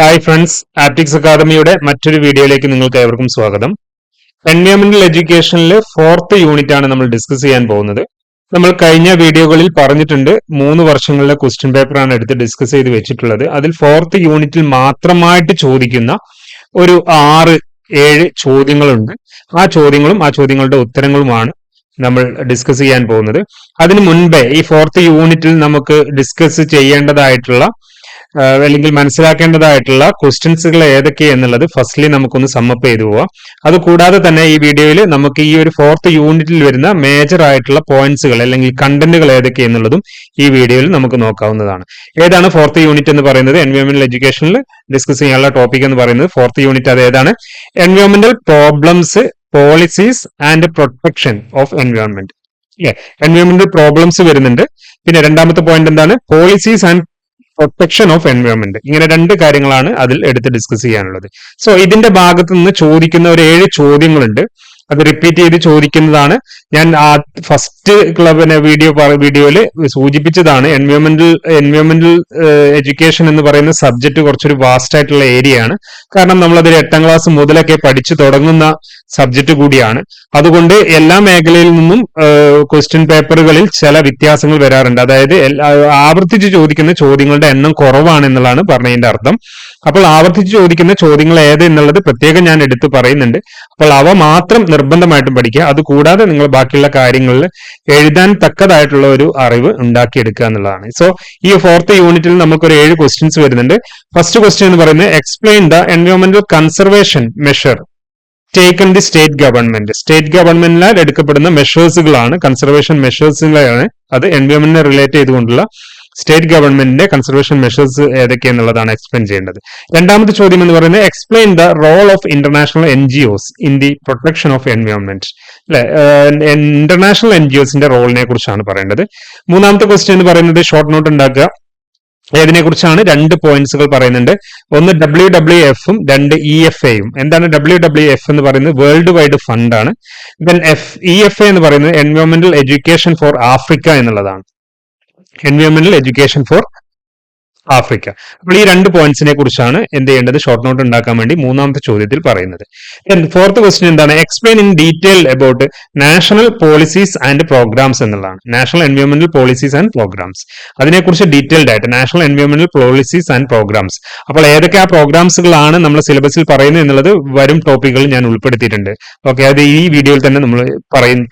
Hi friends optics അക്കാദമിയുടെ മറ്റൊരു വീഡിയോയിലേക്ക് നിങ്ങൾക്ക് ഏവർക്കും സ്വാഗതം. എൻവയോൺമെന്റൽ എഡ്യൂക്കേഷനിൽ ഫോർത്ത് യൂണിറ്റ് ആണ് നമ്മൾ ഡിസ്കസ് ചെയ്യാൻ പോകുന്നത്. നമ്മൾ കഴിഞ്ഞ വീഡിയോകളിൽ പറഞ്ഞിട്ടുണ്ട് മൂന്ന് വർഷങ്ങളിലെ ക്വസ്റ്റ്യൻ പേപ്പറാണ് എടുത്ത് ഡിസ്കസ് ചെയ്ത് വെച്ചിട്ടുള്ളത്. അതിൽ ഫോർത്ത് യൂണിറ്റിൽ മാത്രമായിട്ട് ചോദിക്കുന്ന ഒരു ആറ് ഏഴ് ചോദ്യങ്ങളുണ്ട്. ആ ചോദ്യങ്ങളും ആ ചോദ്യങ്ങളുടെ ഉത്തരങ്ങളുമാണ് നമ്മൾ ഡിസ്കസ് ചെയ്യാൻ പോകുന്നത്. അതിനു മുൻപേ ഈ ഫോർത്ത് യൂണിറ്റിൽ നമുക്ക് ഡിസ്കസ് ചെയ്യേണ്ടതായിട്ടുള്ള അല്ലെങ്കിൽ മനസ്സിലാക്കേണ്ടതായിട്ടുള്ള ക്വസ്റ്റ്യൻസുകൾ ഏതൊക്കെ എന്നുള്ളത് ഫസ്റ്റ്ലി നമുക്കൊന്ന് സമ്മപ്പ് ചെയ്തു പോവാം. അത് കൂടാതെ തന്നെ ഈ വീഡിയോയിൽ നമുക്ക് ഈ ഒരു ഫോർത്ത് യൂണിറ്റിൽ വരുന്ന മേജർ ആയിട്ടുള്ള പോയിന്റ്സുകൾ അല്ലെങ്കിൽ കണ്ടന്റുകൾ ഏതൊക്കെ എന്നുള്ളതും ഈ വീഡിയോയിൽ നമുക്ക് നോക്കാവുന്നതാണ്. ഏതാണ് ഫോർത്ത് യൂണിറ്റ് എന്ന് പറയുന്നത്? എൻവയോൺമെന്റൽ എഡ്യൂക്കേഷനിൽ ഡിസ്കസ് ചെയ്യാനുള്ള ടോപ്പിക് എന്ന് പറയുന്നത് ഫോർത്ത് യൂണിറ്റ് അത് ഏതാണ്? എൻവയോൺമെന്റൽ problems policies and protection of environment എൻവയോൺമെന്റൽ problems വരുന്നുണ്ട്. പിന്നെ രണ്ടാമത്തെ പോയിന്റ് എന്താണ്? Policies and protection of environment ഇങ്ങനെ രണ്ട് കാര്യങ്ങളാണ് അതിൽ എടുത്ത് ഡിസ്കസ് ചെയ്യാനുള്ളത്. സോ ഇതിന്റെ ഭാഗത്ത് നിന്ന് ചോദിക്കുന്ന ഒരു ഏഴ് ചോദ്യങ്ങളുണ്ട്. അത് റിപ്പീറ്റ് ചെയ്ത് ചോദിക്കുന്നതാണ്. ഞാൻ ആ ഫസ്റ്റ് ക്ലബിനെ വീഡിയോ വീഡിയോയിൽ സൂചിപ്പിച്ചതാണ് എൻവയോൺമെന്റൽ എൻവയോൺമെന്റൽ എഡ്യൂക്കേഷൻ എന്ന് പറയുന്ന സബ്ജക്ട് കുറച്ചൊരു വാസ്റ്റ് ആയിട്ടുള്ള ഏരിയ ആണ്. കാരണം നമ്മളതിൽ എട്ടാം ക്ലാസ് മുതലൊക്കെ പഠിച്ചു തുടങ്ങുന്ന സബ്ജക്ട് കൂടിയാണ്. അതുകൊണ്ട് എല്ലാ മേഖലയിൽ നിന്നും ക്വസ്റ്റ്യൻ പേപ്പറുകളിൽ ചില വ്യത്യാസങ്ങൾ വരാറുണ്ട്. അതായത് ആവർത്തിച്ച് ചോദിക്കുന്ന ചോദ്യങ്ങളുടെ എണ്ണം കുറവാണ് എന്നുള്ളതാണ് പറഞ്ഞതിന്റെ അർത്ഥം. അപ്പോൾ ആവർത്തിച്ച് ചോദിക്കുന്ന ചോദ്യങ്ങൾ ഏത് എന്നുള്ളത് പ്രത്യേകം ഞാൻ എടുത്തു പറയുന്നുണ്ട്. അപ്പോൾ അവ മാത്രം നിർബന്ധമായിട്ടും പഠിക്കുക. അതുകൂടാതെ നിങ്ങൾ ബാക്കിയുള്ള കാര്യങ്ങളിൽ എഴുതാൻ തക്കതായിട്ടുള്ള ഒരു അറിവ് ഉണ്ടാക്കിയെടുക്കുക എന്നുള്ളതാണ്. സോ ഈ ഫോർത്ത് യൂണിറ്റിൽ നമുക്കൊരു ഏഴ് ക്വസ്റ്റ്യൻസ് വരുന്നുണ്ട്. ഫസ്റ്റ് ക്വസ്റ്റ്യൻ എന്ന് പറയുന്നത് explain the എൻവയോൺമെന്റൽ conservation measure taken the state government state ഗവൺമെന്റിനാൽ എടുക്കപ്പെടുന്ന മെഷേഴ്സുകളാണ് കൺസർവേഷൻ മെഷേഴ്സുകളാണ് അത് എൻവയോൺമെന്റിനെ റിലേറ്റ് ചെയ്തുകൊണ്ടുള്ള സ്റ്റേറ്റ് ഗവൺമെന്റിന്റെ കൺസർവേഷൻ മെഷേഴ്സ് ഏതൊക്കെയെന്നുള്ളതാണ് എക്സ്പ്ലെയിൻ ചെയ്യേണ്ടത്. രണ്ടാമത്തെ ചോദ്യം എന്ന് പറയുന്നത് explain the role of international N G in the protection of environment അല്ലെ ഇന്റർനാഷണൽ എൻ ജി ഒസിന്റെ റോളിനെ കുറിച്ചാണ് പറയേണ്ടത്. മൂന്നാമത്തെ ക്വസ്റ്റ്യൻ എന്ന് പറയുന്നത് ഷോർട്ട് നോട്ട് ഉണ്ടാക്കുക. ഏതിനെ കുറിച്ചാണ്? രണ്ട് പോയിന്റ്സുകൾ പറയുന്നുണ്ട്. ഒന്ന് ഡബ്ല്യു ഡബ്ല്യു എഫും രണ്ട് ഇ എഫ് എയും എന്താണ് ഡബ്ല്യു ഡബ്ല്യു എഫ് എന്ന് പറയുന്നത്? World wide ഫണ്ടാണ് then F E F A എന്ന് പറയുന്നത് എൻവയോൺമെന്റൽ എഡ്യൂക്കേഷൻ ഫോർ ആഫ്രിക്ക എന്നുള്ളതാണ്. എൻവയോൺമെന്റൽ എഡ്യൂക്കേഷൻ ഫോർ ആഫ്രിക്ക. അപ്പോൾ ഈ രണ്ട് പോയിന്റ്സിനെ കുറിച്ചാണ് എന്ത് ചെയ്യേണ്ടത്? ഷോർട്ട് നോട്ട് ഉണ്ടാക്കാൻ വേണ്ടി മൂന്നാമത്തെ ചോദ്യത്തിൽ പറയുന്നത്. ഫോർത്ത് ക്വസ്റ്റ്യൻ എന്താണ്? Explain in detail about national policies and programmes എന്നുള്ളതാണ്. നാഷണൽ എൻവയോൺമെന്റൽ പോളിസീസ് ആൻഡ് പ്രോഗ്രാംസ് അതിനെക്കുറിച്ച് ഡീറ്റെയിൽഡ് ആയിട്ട് നാഷണൽ എൻവയോൺമെന്റൽ പോളിസീസ് ആൻഡ് പ്രോഗ്രാംസ് അപ്പോൾ ഏതൊക്കെ ആ പ്രോഗ്രാംസുകളാണ് നമ്മൾ സിലബസിൽ പറയുന്നത് എന്നുള്ളത് വരും ടോപ്പിക്കുകൾ ഞാൻ ഉൾപ്പെടുത്തിയിട്ടുണ്ട്. ഓക്കെ അത് ഈ വീഡിയോയിൽ തന്നെ നമ്മൾ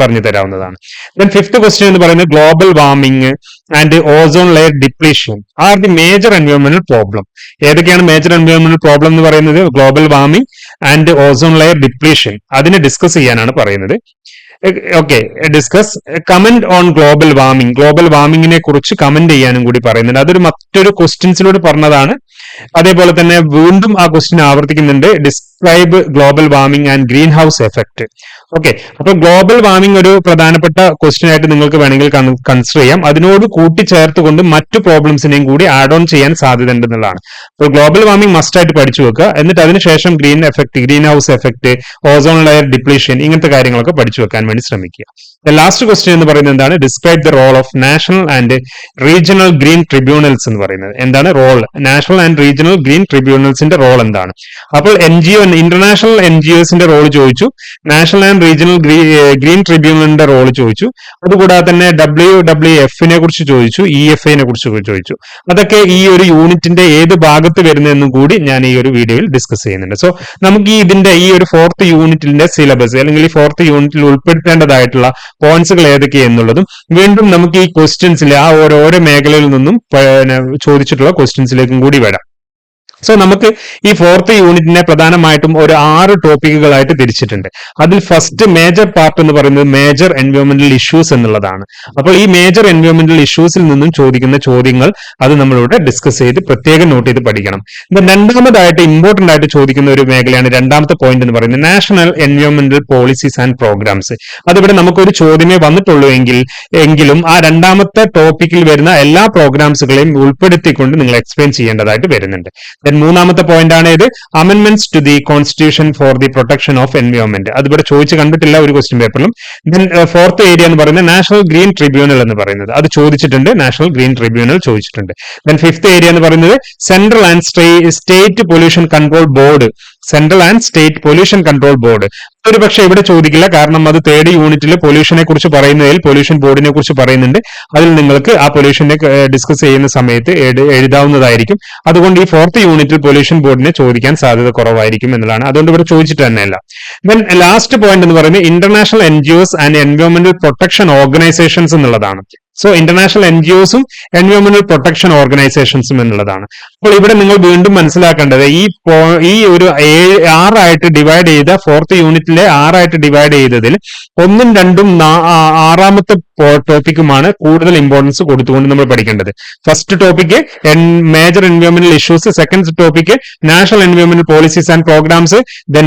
പറഞ്ഞു തരാവുന്നതാണ് ദെൻ ഫിഫ്ത് ക്വസ്റ്റ്യൻ എന്ന് പറയുന്നത് global warming and ozone layer depletion are the major എൻവയോൺമെന്റൽ problem ഏതൊക്കെയാണ് മേജർ എൻവയോൺമെന്റൽ പ്രോബ്ലം എന്ന് പറയുന്നത്? Global warming and ozone layer depletion അതിനെ ഡിസ്കസ് ചെയ്യാനാണ് പറയുന്നത്. Okay discuss comment on global warming global വാർമിംഗിനെ കുറിച്ച് കമന്റ് ചെയ്യാനും കൂടി പറയുന്നുണ്ട്. അതൊരു മറ്റൊരു ക്വസ്റ്റ്യൻസിലൂടെ പറഞ്ഞതാണ്. അതേപോലെ തന്നെ വീണ്ടും ആ question ആവർത്തിക്കുന്നുണ്ട്. Describe global warming and greenhouse effect okay അപ്പൊ ഗ്ലോബൽ വാർമിംഗ് ഒരു പ്രധാനപ്പെട്ട ക്വസ്റ്റ്യൻ ആയിട്ട് നിങ്ങൾക്ക് വേണമെങ്കിൽ കൺസിഡർ ചെയ്യാം. അതിനോട് കൂട്ടിച്ചേർത്തുകൊണ്ട് മറ്റു പ്രോബ്ലംസിനെയും കൂടി ആഡ് ഓൺ ചെയ്യാൻ സാധ്യത ഉണ്ടെന്നുള്ളതാണ് അപ്പോൾ ഗ്ലോബൽ വാർമിംഗ് മസ്റ്റ് ആയിട്ട് പഠിച്ചു വെക്കുക. എന്നിട്ട് അതിനുശേഷം green effect greenhouse effect ozone layer depletion ഇങ്ങനത്തെ കാര്യങ്ങളൊക്കെ പഠിച്ചു വെക്കാൻ വേണ്ടി ശ്രമിക്കുക. ലാസ്റ്റ് ക്വസ്റ്റ്യൻ എന്ന് പറയുന്നത് എന്താണ്? Describe the role of national and regional green tribunals എന്ന് പറയുന്നത്. എന്താണ് role national and regional green ട്രിബ്യൂണൽസിന്റെ role എന്താണ്? അപ്പോൾ N G O international N G ഒസിന്റെ role ചോദിച്ചു. നാഷണൽ ആൻഡ് റീജിയണൽ ഗ്രീൻ ട്രിബ്യൂണലിന്റെ റോൾ ചോദിച്ചു. അതുകൂടാതെ തന്നെ ഡബ്ല്യു ഡബ്ല്യു എഫിനെ കുറിച്ച് ചോദിച്ചു ഇ എഫ് ഐനെ കുറിച്ച് ചോദിച്ചു. അതൊക്കെ ഈ ഒരു യൂണിറ്റിന്റെ ഏത് ഭാഗത്ത് വരുന്നതെന്നും കൂടി ഞാൻ ഈ ഒരു വീഡിയോയിൽ ഡിസ്കസ് ചെയ്യുന്നുണ്ട്. സോ നമുക്ക് ഈ ഇതിന്റെ ഈ ഒരു ഫോർത്ത് യൂണിറ്റിന്റെ സിലബസ് അല്ലെങ്കിൽ ഈ ഫോർത്ത് യൂണിറ്റിൽ ഉൾപ്പെടുത്തേണ്ടതായിട്ടുള്ള പോയിന്റ്സുകൾ ഏതൊക്കെയെന്നുള്ളതും വീണ്ടും നമുക്ക് ഈ ക്വസ്റ്റ്യൻസിൽ ആ ഓരോരോ മേഖലയിൽ നിന്നും ചോദിച്ചിട്ടുള്ള ക്വസ്റ്റ്യൻസിലേക്കും കൂടി വരാം. സോ നമുക്ക് ഈ ഫോർത്ത് യൂണിറ്റിനെ പ്രധാനമായിട്ടും ഒരു ആറ് ടോപ്പിക്കുകളായിട്ട് തിരിച്ചിട്ടുണ്ട്. അതിൽ ഫസ്റ്റ് മേജർ പാർട്ട് എന്ന് പറയുന്നത് മേജർ എൻവയോൺമെന്റൽ ഇഷ്യൂസ് എന്നുള്ളതാണ്. അപ്പോൾ ഈ മേജർ എൻവയോൺമെന്റൽ ഇഷ്യൂസിൽ നിന്നും ചോദിക്കുന്ന ചോദ്യങ്ങൾ അത് നമ്മളിവിടെ ഡിസ്കസ് ചെയ്ത് പ്രത്യേകം നോട്ട് ചെയ്ത് പഠിക്കണം. രണ്ടാമതായിട്ട് ഇമ്പോർട്ടന്റ് ആയിട്ട് ചോദിക്കുന്ന ഒരു മേഖലയാണ് രണ്ടാമത്തെ പോയിന്റ് എന്ന് പറയുന്നത് നാഷണൽ എൻവയോൺമെന്റൽ പോളിസീസ് ആൻഡ് പ്രോഗ്രാംസ് അതിവിടെ നമുക്കൊരു ചോദ്യമേ വന്നിട്ടുള്ളൂ എങ്കിൽ എങ്കിലും ആ രണ്ടാമത്തെ ടോപ്പിക്കിൽ വരുന്ന എല്ലാ പ്രോഗ്രാംസുകളെയും ഉൾപ്പെടുത്തിക്കൊണ്ട് നിങ്ങൾ എക്സ്പ്ലെയിൻ ചെയ്യേണ്ടതായിട്ട് വരുന്നുണ്ട്. മൂന്നാമത്തെ പോയിന്റ് ആണ് ഇത് amendments to the constitution for the protection of environment അത് ഇവിടെ ചോദിച്ച് കണ്ടിട്ടില്ല ഒരു ക്വസ്റ്റ്യൻ പേപ്പറിലും ദെൻ ഫോർത്ത് ഏരിയ എന്ന് പറയുന്നത് നാഷണൽ ഗ്രീൻ ട്രിബ്യൂണൽ എന്ന് പറയുന്നത്. അത് ചോദിച്ചിട്ടുണ്ട് നാഷണൽ ഗ്രീൻ ട്രിബ്യൂണൽ ചോദിച്ചിട്ടുണ്ട്. ദെൻ ഫിഫ്ത് ഏരിയ എന്ന് പറയുന്നത് central and state pollution control board central and state pollution control board ഒരു പക്ഷെ ഇവിടെ ചോദിക്കില്ല. കാരണം അത് തേർഡ് യൂണിറ്റിൽ പൊല്യൂഷനെ കുറിച്ച് പറയുന്നതിൽ പൊല്യൂഷൻ ബോർഡിനെ കുറിച്ച് പറയുന്നുണ്ട്. അതിൽ നിങ്ങൾക്ക് ആ പൊല്യൂഷനെ ഡിസ്കസ് ചെയ്യുന്ന സമയത്ത് എഴുതാവുന്നതായിരിക്കും. അതുകൊണ്ട് ഈ ഫോർത്ത് യൂണിറ്റിൽ പൊല്യൂഷൻ ബോർഡിനെ ചോദിക്കാൻ സാധ്യത കുറവായിരിക്കും എന്നതാണ് അതുകൊണ്ട് ഇവിടെ ചോദിച്ചിട്ട് തന്നെയല്ല. ദെൻ ലാസ്റ്റ് പോയിന്റ് എന്ന് പറയുന്നത് ഇന്റർനാഷണൽ എൻ ജി ആൻഡ് എൻവയോൺമെന്റൽ പ്രൊട്ടക്ഷൻ ഓർഗനൈസേഷൻസ് എന്നുള്ളതാണ്. സോ ഇന്റർനാഷണൽ എൻ ജി ഒസും എൻവയോൺമെന്റൽ പ്രൊട്ടക്ഷൻ ഓർഗനൈസേഷൻസും എന്നുള്ളതാണ്. അപ്പോൾ ഇവിടെ നിങ്ങൾ വീണ്ടും മനസ്സിലാക്കേണ്ടത് ഈ ഈ ഒരു ആറായിട്ട് ഡിവൈഡ് ചെയ്ത ഫോർത്ത് യൂണിറ്റിലെ ആറായിട്ട് ഡിവൈഡ് ചെയ്തതിൽ ഒന്നും രണ്ടും ആറാമത്തെ ടോപ്പിക്കുമാണ് കൂടുതൽ ഇമ്പോർട്ടൻസ് കൊടുത്തുകൊണ്ട് നമ്മൾ പഠിക്കേണ്ടത്. First topic major എൻവയോൺമെന്റൽ issues second topic national എൻവയോൺമെന്റൽ policies and programmes then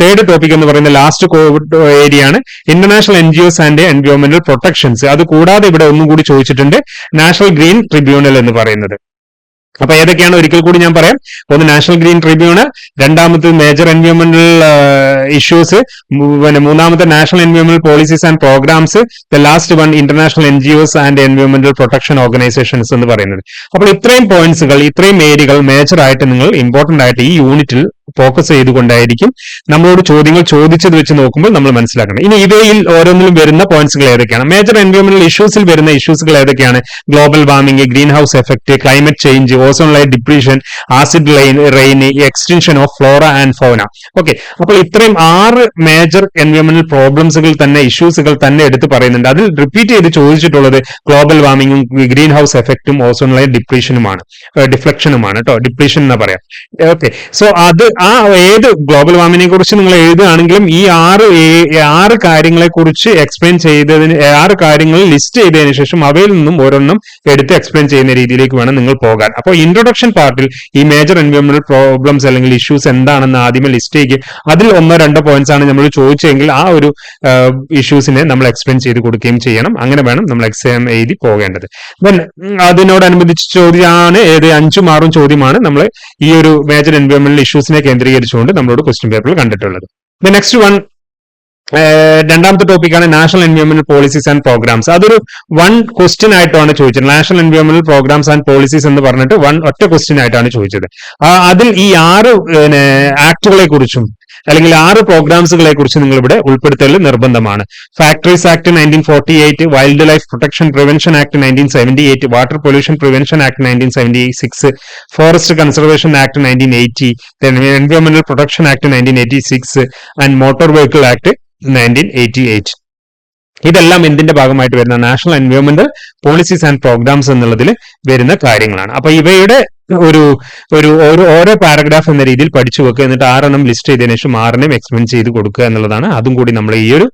third topic എന്ന് പറയുന്ന ലാസ്റ്റ് കോവിഡ് ഏരിയ ആണ്. International N G Os and എൻവയോൺമെന്റൽ protections അത് കൂടാതെ ഇവിടെ ഒന്നും കൂടി ചോദിച്ചിട്ടുണ്ട്. നാഷണൽ ഗ്രീൻ ട്രിബ്യൂണൽ എന്ന് പറയുന്നത്. അപ്പൊ ഏതൊക്കെയാണ്? ഒരിക്കൽ കൂടി ഞാൻ പറയാം. ഒന്ന് നാഷണൽ ഗ്രീൻ ട്രിബ്യൂണൽ രണ്ടാമത് മേജർ എൻവയോൺമെന്റൽ ഇഷ്യൂസ് പിന്നെ മൂന്നാമത്തെ നാഷണൽ എൻവയോൺമെന്റൽ policies and programmes the last one international N G and എൻവയോൺമെന്റൽ പ്രൊട്ടക്ഷൻ ഓർഗനൈസേഷൻസ് എന്ന് പറയുന്നത്. അപ്പോൾ ഇത്രയും പോയിന്റ്സുകൾ ഇത്രയും ഏരിയകൾ മേജർ ആയിട്ട് നിങ്ങൾ ഇമ്പോർട്ടന്റ് ആയിട്ട് ഈ യൂണിറ്റിൽ ഫോക്കസ് ചെയ്തുകൊണ്ടായിരിക്കും നമ്മളോട് ചോദ്യങ്ങൾ ചോദിച്ചത് വെച്ച് നോക്കുമ്പോൾ നമ്മൾ മനസ്സിലാക്കണം. ഇനി ഇവയിൽ ഓരോന്നിലും വരുന്ന പോയിന്റ്സുകൾ ഏതൊക്കെയാണ്? മേജർ എൻവയോൺമെന്റൽ ഇഷ്യൂസിൽ വരുന്ന ഇഷ്യൂസുകൾ ഏതൊക്കെയാണ്? Global warming greenhouse effect climate change ozone light depletion acid line rain extension of flora and fauna okay അപ്പോൾ ഇത്രയും ആറ് മേജർ എൻവയോൺമെന്റൽ പ്രോബ്ലംസുകൾ തന്നെ ഇഷ്യൂസുകൾ തന്നെ എടുത്ത് പറയുന്നുണ്ട്. അതിൽ റിപ്പീറ്റ് ചെയ്ത് ചോദിച്ചിട്ടുള്ളത് ഗ്ലോബൽ വാർമിംഗും ഗ്രീൻ ഹൗസ് എഫക്റ്റും ഓസോൺ ലൈറ്റ് ഡിപ്രീഷനുമാണ് ഡിഫ്ലക്ഷനുമാണ് കേട്ടോ ഡിപ്രീഷൻ എന്ന് പറയാം. ഓക്കെ സോ അത് ആ ഏത് ഗ്ലോബൽ വാർമിങ്ങിനെ കുറിച്ച് നിങ്ങൾ എഴുതുകയാണെങ്കിലും ഈ ആറ് ആറ് കാര്യങ്ങളെ കുറിച്ച് എക്സ്പ്ലെയിൻ ചെയ്തതിന് ആറ് കാര്യങ്ങൾ ലിസ്റ്റ് ചെയ്തതിനു ശേഷം അവയിൽ നിന്നും ഓരോന്നും എടുത്ത് എക്സ്പ്ലെയിൻ ചെയ്യുന്ന രീതിയിലേക്ക് വേണം നിങ്ങൾ പോകാൻ. അപ്പോൾ ഇൻട്രൊഡക്ഷൻ പാർട്ടിൽ ഈ മേജർ എൻവയോൺമെന്റൽ പ്രോബ്ലംസ് അല്ലെങ്കിൽ ഇഷ്യൂസ് എന്താണെന്ന് ആദ്യമേ ലിസ്റ്റ് ചെയ്യുക. അതിൽ ഒന്നോ രണ്ടോ പോയിന്റ്സ് ആണ് നമ്മൾ ചോദിച്ചെങ്കിൽ ആ ഒരു ഇഷ്യൂസിനെ നമ്മൾ എക്സ്പ്ലെയിൻ ചെയ്ത് കൊടുക്കുകയും ചെയ്യണം. അങ്ങനെ വേണം നമ്മൾ എക്സാം എഴുതി പോകേണ്ടത്. ഉം, അതിനോടനുബന്ധിച്ച് ചോദ്യമാണ് ഏത് അഞ്ചും ആറും ചോദ്യമാണ് നമ്മൾ ഈ ഒരു മേജർ എൻവയോൺമെന്റൽ ഇഷ്യൂസിനെ കേന്ദ്രീകരിച്ചുകൊണ്ട് നമ്മളോട് ക്വസ്റ്റ്യൻ പേപ്പറിൽ കണ്ടിട്ടുള്ളത്. ദ നെക്സ്റ്റ് വൺ രണ്ടാമത്തെ ടോപ്പിക്കാണ് നാഷണൽ എൻവയോൺമെന്റൽ പോളിസീസ് ആൻഡ് പ്രോഗ്രാംസ് അതൊരു വൺ ക്വസ്റ്റ്യൻ ആയിട്ടാണ് ചോദിച്ചത്. നാഷണൽ എൻവയോൺമെന്റൽ പ്രോഗ്രാംസ് ആൻഡ് പോളിസീസ് എന്ന് പറഞ്ഞിട്ട് വൺ ഒറ്റ ക്വസ്റ്റ്യൻ ആയിട്ടാണ് ചോദിച്ചത്. അതിൽ ഈ ആറ് ആക്ടുകളെ കുറിച്ചും അല്ലെങ്കിൽ ആറ് പ്രോഗ്രാംസുകളെ കുറിച്ച് നിങ്ങൾ ഇവിടെ ഉൾപ്പെടുത്തൽ നിർബന്ധമാണ്. Factories act nineteen forty eight wildlife protection prevention act nineteen seventy eight water pollution prevention act nineteen seventy six forest conservation act nineteen eighty എൻവയോൺമെന്റൽ protection act nineteen eighty six and motor vehicle act nineteen eighty eight ഇതെല്ലാം എന്തിന്റെ ഭാഗമായിട്ട് വരുന്ന national environment policies and programmes എന്നുള്ളതിൽ വരുന്ന കാര്യങ്ങളാണ്. അപ്പൊ ഇവയുടെ ഒരു ഒരു ഓരോ പാരഗ്രാഫ് എന്ന രീതിയിൽ പഠിച്ചു വെക്കുക. എന്നിട്ട് ആറെണ്ണം ലിസ്റ്റ് ചെയ്തതിനു ശേഷം ആറിനെയും എക്സ്പ്ലെയിൻ ചെയ്ത് കൊടുക്കുക എന്നുള്ളതാണ്. അതും കൂടി നമ്മൾ ഈ ഒരു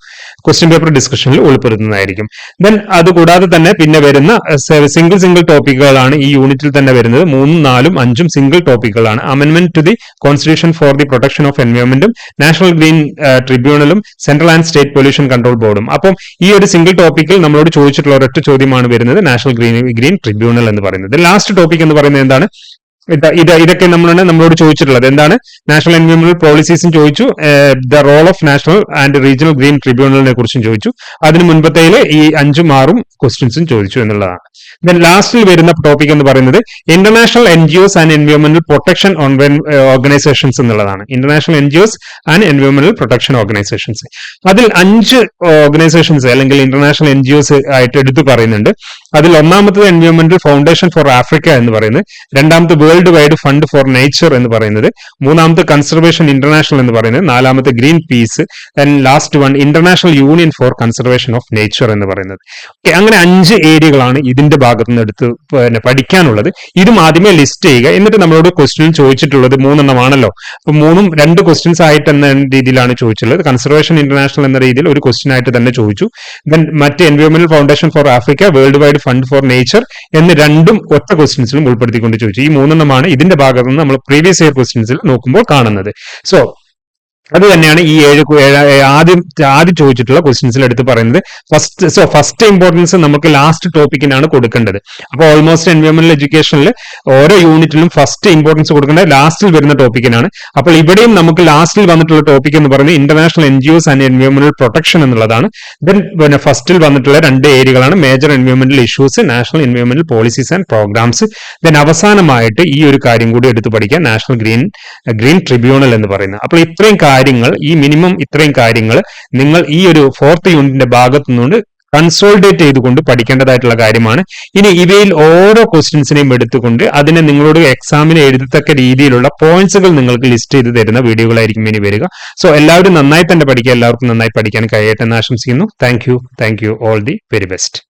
ക്വസ്റ്റ്യൻ പേപ്പർ ഡിസ്കഷനിൽ ഉൾപ്പെടുത്തുന്നതായിരിക്കും. ദെൻ അതുകൂടാതെ തന്നെ പിന്നെ വരുന്ന സിംഗിൾ സിംഗിൾ ടോപ്പിക്കുകളാണ് ഈ യൂണിറ്റിൽ തന്നെ വരുന്നത്. മൂന്നും നാലും അഞ്ചും single ടോപ്പിക്കുകളാണ് amendment to the constitution for the protection of എൻവയോൺമെന്റും national green ട്രിബ്യൂണലും central and state pollution control ബോർഡും അപ്പം ഈ ഒരു സിംഗിൾ ടോപ്പിക്കിൽ നമ്മളോട് ചോദിച്ചിട്ടുള്ള ഒരൊറ്റ ചോദ്യമാണ് വരുന്നത് നാഷണൽ ഗ്രീൻ ഗ്രീൻ ട്രിബ്യൂണൽ എന്ന് പറയുന്നത്. ലാസ്റ്റ് ടോപ്പിക് എന്ന് പറയുന്നത് എന്താണ്? ഇത് ഇത് ഇതൊക്കെ നമ്മളാണ് നമ്മളോട് ചോദിച്ചിട്ടുള്ളത്. എന്താണ്? നാഷണൽ എൻവയോൺമെന്റൽ പോളിസീസും ചോദിച്ചു the role of national and regional green ട്രിബ്യൂണലിനെ കുറിച്ചും ചോദിച്ചു. അതിന് മുൻപത്തേൽ ഈ അഞ്ചും ആറും ക്വസ്റ്റ്യൻസും ചോദിച്ചു എന്നുള്ളതാണ്. ദെൻ ലാസ്റ്റിൽ വരുന്ന ടോപ്പിക് എന്ന് പറയുന്നത് ഇന്റർനാഷണൽ എൻ ജി ആൻഡ് എൻവയോൺമെന്റൽ പ്രൊട്ടക്ഷൻ ഓർഗനൈസേഷൻസ് എന്നുള്ളതാണ്. ഇന്റർനാഷണൽ എൻ ജി ആൻഡ് എൻവയോൺമെന്റൽ പ്രൊട്ടക്ഷൻ ഓർഗനൈസേഷൻസ് അതിൽ അഞ്ച് ഓർഗനൈസേഷൻസ് അല്ലെങ്കിൽ ഇന്റർനാഷണൽ എൻ ജി ആയിട്ട് എടുത്തു പറയുന്നുണ്ട്. അതിൽ ഒന്നാമത്തത് എൻവയോൺമെന്റൽ ഫൗണ്ടേഷൻ ഫോർ ആഫ്രിക്ക എന്ന് പറയുന്നത് രണ്ടാമത്തെ world wide fund for nature എന്ന് പറയുന്നത് മൂന്നാമത്തെ കൺസർവേഷൻ ഇന്റർനാഷണൽ എന്ന് പറയുന്നത് നാലാമത്തെ Greenpeace and last one international union for conservation of nature എന്ന് പറയുന്നത്. അങ്ങനെ അഞ്ച് ഏരിയകളാണ് ഇതിന്റെ ഭാഗത്ത് നിന്ന് എടുത്ത് പിന്നെ പഠിക്കാനുള്ളത്. ഇതും ആദ്യമേ ലിസ്റ്റ് ചെയ്യുക. എന്നിട്ട് നമ്മളോട് ക്വസ്റ്റ്യൻ ചോദിച്ചിട്ടുള്ളത് മൂന്നെണ്ണമാണല്ലോ. അപ്പൊ മൂന്നും രണ്ട് ക്വസ്റ്റ്യൻസ് ആയിട്ട് എന്ന രീതിയിലാണ് ചോദിച്ചിട്ടുള്ളത്. കൺസർവേഷൻ ഇന്റർനാഷണൽ എന്ന രീതിയിൽ ഒരു ക്വസ്റ്റ്യൻ ആയിട്ട് തന്നെ ചോദിച്ചു. ദെൻ മറ്റ് എൻവയോൺമെന്റൽ foundation for Africa world wide fund for nature എന്ന് രണ്ടും ഒറ്റ ക്വസ്റ്റ്യൻസിലും ഉൾപ്പെടുത്തിക്കൊണ്ട് ചോദിച്ചു. ഈ മൂന്നെണ്ണമാണ് ഇതിന്റെ ഭാഗത്ത് നിന്ന് നമ്മൾ പ്രീവിയസ് ഇയർ ക്വസ്റ്റ്യൻസിൽ നോക്കുമ്പോൾ കാണുന്നത്. സോ അത് തന്നെയാണ് ഈ ഏഴ് ആദ്യം ആദ്യം ചോദിച്ചിട്ടുള്ള ക്വസ്റ്റ്യൻസിൽ എടുത്ത് പറയുന്നത്. ഫസ്റ്റ് സോ ഫസ്റ്റ് ഇമ്പോർട്ടൻസ് നമുക്ക് ലാസ്റ്റ് ടോപ്പിക്കിനാണ് കൊടുക്കേണ്ടത്. അപ്പോൾ ഓൾമോസ്റ്റ് എൻവയോൺമെന്റൽ എഡ്യൂക്കേഷനിൽ ഓരോ യൂണിറ്റിലും ഫസ്റ്റ് ഇമ്പോർട്ടൻസ് കൊടുക്കേണ്ടത് ലാസ്റ്റിൽ വരുന്ന ടോപ്പിക്കിനാണ് അപ്പോൾ ഇവിടെയും നമുക്ക് ലാസ്റ്റിൽ വന്നിട്ടുള്ള ടോപ്പിക് എന്ന് പറയുന്നത് international N G Os and എൻവയോൺമെന്റൽ പ്രൊട്ടക്ഷൻ എന്നുള്ളതാണ്. ദെൻ പിന്നെ ഫസ്റ്റിൽ വന്നിട്ടുള്ള രണ്ട് ഏരിയകളാണ് മേജർ എൻവയോൺമെന്റൽ ഇഷ്യൂസ് നാഷണൽ എൻവയോൺമെന്റൽ പോളിസീസ് ആൻഡ് പ്രോഗ്രാംസ് ദെൻ അവസാനമായിട്ട് ഈ ഒരു കാര്യം കൂടി എടുത്ത് പഠിക്കാം നാഷണൽ ഗ്രീൻ ഗ്രീൻ ട്രിബ്യൂണൽ എന്ന് പറയുന്നത്. അപ്പോൾ ഇത്രയും കാര്യങ്ങൾ ഈ മിനിമം ഇത്രയും കാര്യങ്ങൾ നിങ്ങൾ ഈ ഒരു ഫോർത്ത് യൂണിറ്റിന്റെ ഭാഗത്തു നിന്നുകൊണ്ട് കൺസോൾഡേറ്റ് ചെയ്തുകൊണ്ട് പഠിക്കേണ്ടതായിട്ടുള്ള കാര്യമാണ്. ഇനി ഇവയിൽ ഓരോ ക്വസ്റ്റ്യൻസിനെയും എടുത്തുകൊണ്ട് അതിനെ നിങ്ങളോട് എക്സാമിന് എഴുതത്തക്ക രീതിയിലുള്ള പോയിന്റ്സുകൾ നിങ്ങൾക്ക് ലിസ്റ്റ് ചെയ്ത് തരുന്ന വീഡിയോകളായിരിക്കും ഇനി വരിക. സോ എല്ലാവരും നന്നായി തന്നെ പഠിക്കുക. എല്ലാവർക്കും നന്നായി പഠിക്കാൻ കഴിയട്ടെ എന്ന് ആശംസിക്കുന്നു. Thank you thank you all the very best